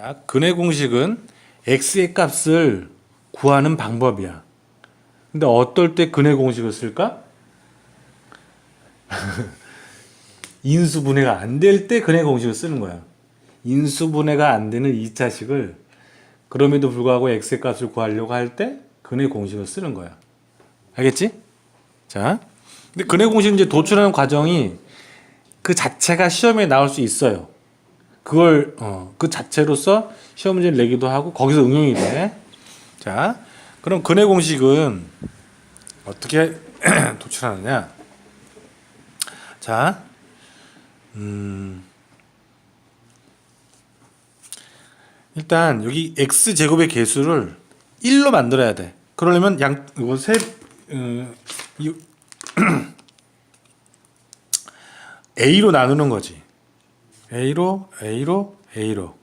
자, 근의 공식은 x의 값을 구하는 방법이야. 근데 어떨 때 근의 공식을 쓸까? 인수분해가 안 될 때 근의 공식을 쓰는 거야. 인수분해가 안 되는 2차식을 그럼에도 불구하고 x의 값을 구하려고 할 때 근의 공식을 쓰는 거야. 알겠지? 자, 근데 근의 공식 이제 도출하는 과정이 그 자체가 시험에 나올 수 있어요. 그걸 어, 그 자체로서 시험 문제를 내기도 하고 거기서 응용이 돼. 자, 그럼 근의 공식은 어떻게 도출하느냐? 자, 음, 일단 여기 x 제곱의 개수를 1로 만들어야 돼. 그러려면 양 이거 세 어, 이, a로 나누는 거지. A로 a로 a로.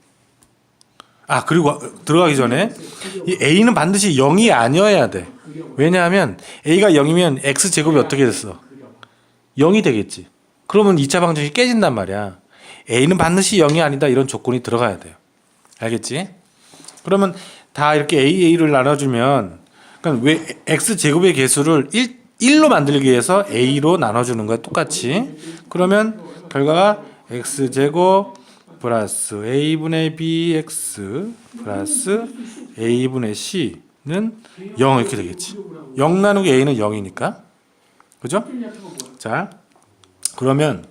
아 그리고 들어가기 전에 이 a는 반드시 0이 아니어야 돼. 왜냐하면 a가 0이면 x 제곱이 어떻게 됐어? 0이 되겠지. 그러면 2차 방정식이 깨진단 말이야. a는 반드시 0이 아니다 이런 조건이 들어가야 돼요. 알겠지? 그러면 다 이렇게 a a를 나눠주면 그러니까 왜 x 제곱의 개수를 1 1로 만들기 위해서 a로 나눠주는 거야 똑같이. 그러면 결과가 x 제곱 플러스 a분의 bx 플러스 a분의 c는 0 이렇게 되겠지. 0 나누기 a는 0이니까. 그죠? 자, 그러면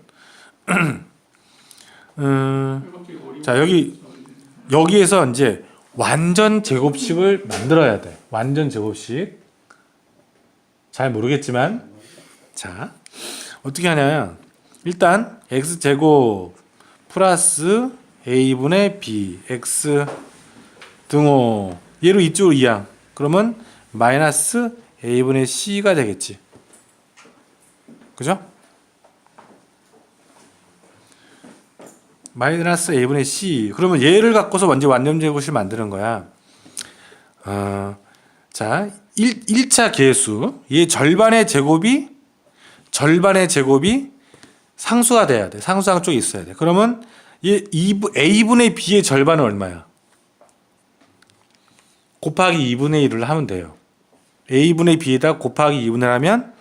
음, 자 여기 여기에서 이제 완전 제곱식을 만들어야 돼. 완전 제곱식. 잘 모르겠지만 자 어떻게 하냐면 일단 x 제곱 플러스 a분의 b x 등호. 얘로 이쪽으로 이항. 그러면 마이너스 a분의 c가 되겠지. 그죠? 마이너스 a분의 c. 그러면 얘를 갖고서 먼저 완전 제곱을 만드는 거야. 어, 자 1, 1차 계수. 얘 절반의 제곱이 절반의 제곱이 상수가 돼야 돼. 상수항 쪽에 있어야 돼. 그러면 얘 2분, a분의 b의 절반은 얼마야? 곱하기 2분의 1을 하면 돼요. a분의 b에다 곱하기 2분의 1 하면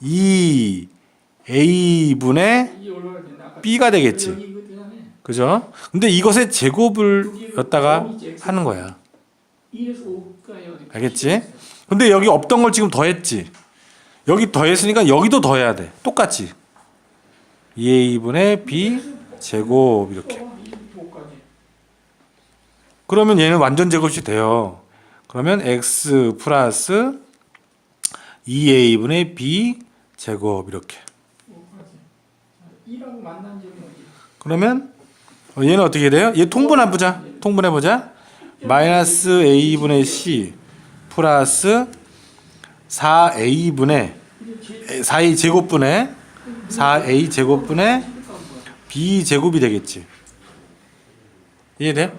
2 a분의 b가 되겠지. 그죠? 근데 이것의 제곱을 였다가 하는 거야. 1에서 5가요. 알겠지? 근데 여기 없던 걸 지금 더했지. 여기 더했으니까 여기도 더해야 돼. 똑같이. 2a분의 b 제곱 이렇게. 25까지. 그러면 얘는 완전 제곱이 돼요. 그러면 x 플러스 2a분의 b 제곱 이렇게. 1하고 만난 점이 어디? 그러면 어, 얘는 어떻게 돼요? 얘 통분해 보자. 통분해 보자. 마이너스 a분의 c 플러스 4a분의 4a 제곱분의 4a 제곱분의 b 제곱이 되겠지. 이해돼?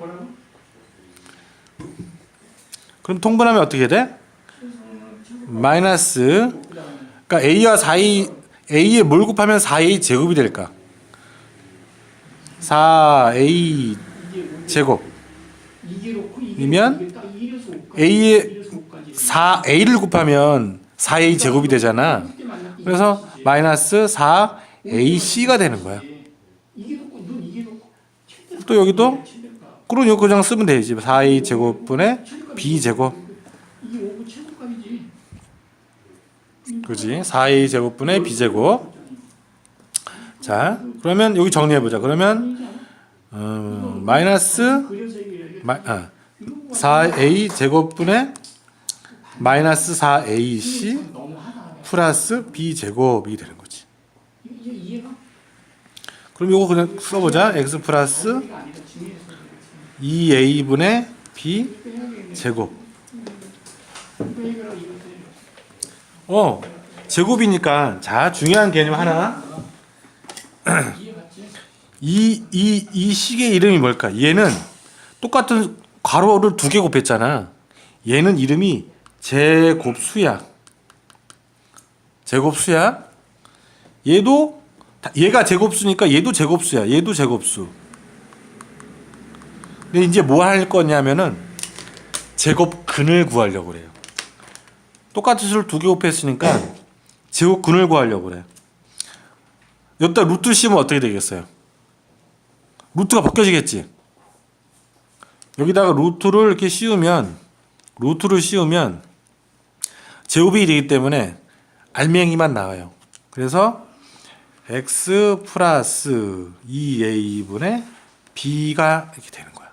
그럼 통분하면 어떻게 돼? 마이너스 그러니까 a와 4a a에 뭘 곱하면 4a 제곱이 될까? 4a 제곱 이게 놓고 이게 이면 이게 딱 1에서 5까지. a에 1에서 5까지. 4a를 곱하면 4a 제곱이 되잖아. 그래서 마이너스 4ac가 되는 거야. 또 여기도. 그럼 이거 그냥 쓰면 되지. 4a 제곱분의 b 제곱. 이게 5고 최소값이지. 그지? 4a 제곱분의 b 제곱. 자, 그러면 여기 정리해 보자. 그러면 음, 마이너스 마, 아, 4a 제곱분의 마이너스 4ac 너무 하다. 플러스 b 제곱이 되는 거지. 그럼 이거 그냥 써보자. x 플러스 아니라 중요해서 2a분의 b 제곱. 어, 제곱이니까 자 중요한 개념 하나. 이 이 이 식의 이름이 뭘까? 얘는 똑같은 괄호를 두 개 곱했잖아. 얘는 이름이 제곱수야. 제곱수야. 얘도 다- 얘가 제곱수니까 얘도 제곱수야. 얘도 제곱수. 근데 이제 뭐 할 거냐면은 제곱근을 구하려고 그래요. 똑같은 수를 두 개 곱했으니까 제곱근을 구하려고 그래. 여기다 루트 씌우면 어떻게 되겠어요? 루트가 벗겨지겠지. 여기다가 루트를 이렇게 씌우면 루트를 씌우면 제곱이 되기 때문에 알맹이만 나와요. 그래서 x 플러스 2a분의 b가 이렇게 되는 거야.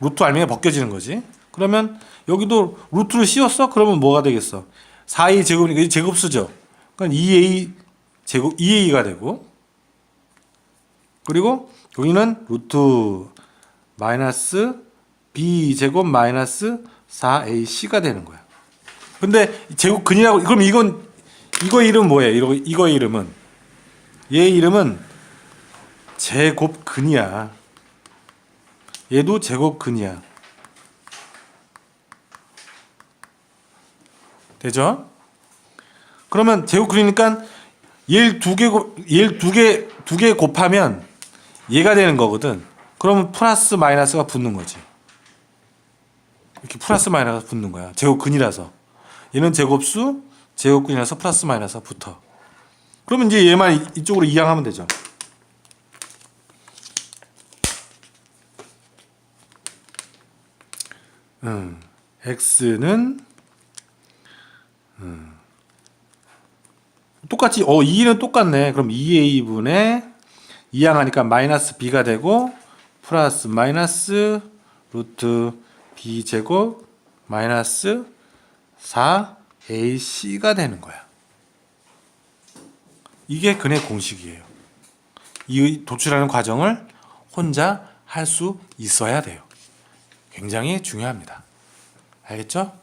루트 알맹이가 벗겨지는 거지. 그러면 여기도 루트를 씌웠어? 그러면 뭐가 되겠어? 4a 제곱이니까 제곱수죠. 그러니까 2a 제곱 2a가 되고 그리고 여기는 루트 마이너스 b 제곱 마이너스 4ac가 되는 거야. 근데 제곱근이라고 그럼 이건 이거 이름 뭐예요? 이거 이거 이름은 얘 이름은 제곱근이야. 얘도 제곱근이야. 되죠? 그러면 제곱근이니까 얘를 두개얘두개 두 개 곱하면 얘가 되는 거거든. 그러면 플러스 마이너스가 붙는 거지. 이렇게 플러스 마이너스가 붙는 거야. 제곱근이라서. 얘는 제곱수, 제곱근이라서 플러스 마이너스가 붙어. 그러면 이제 얘만 이- 이쪽으로 이항하면 되죠. 음, x는 음, 똑같이 어 2는 똑같네. 그럼 2a분의 이항하니까 마이너스 b가 되고 플러스 마이너스 루트 b 제곱 마이너스 4ac가 되는 거야. 이게 근의 공식이에요. 이 도출하는 과정을 혼자 할 수 있어야 돼요. 굉장히 중요합니다. 알겠죠?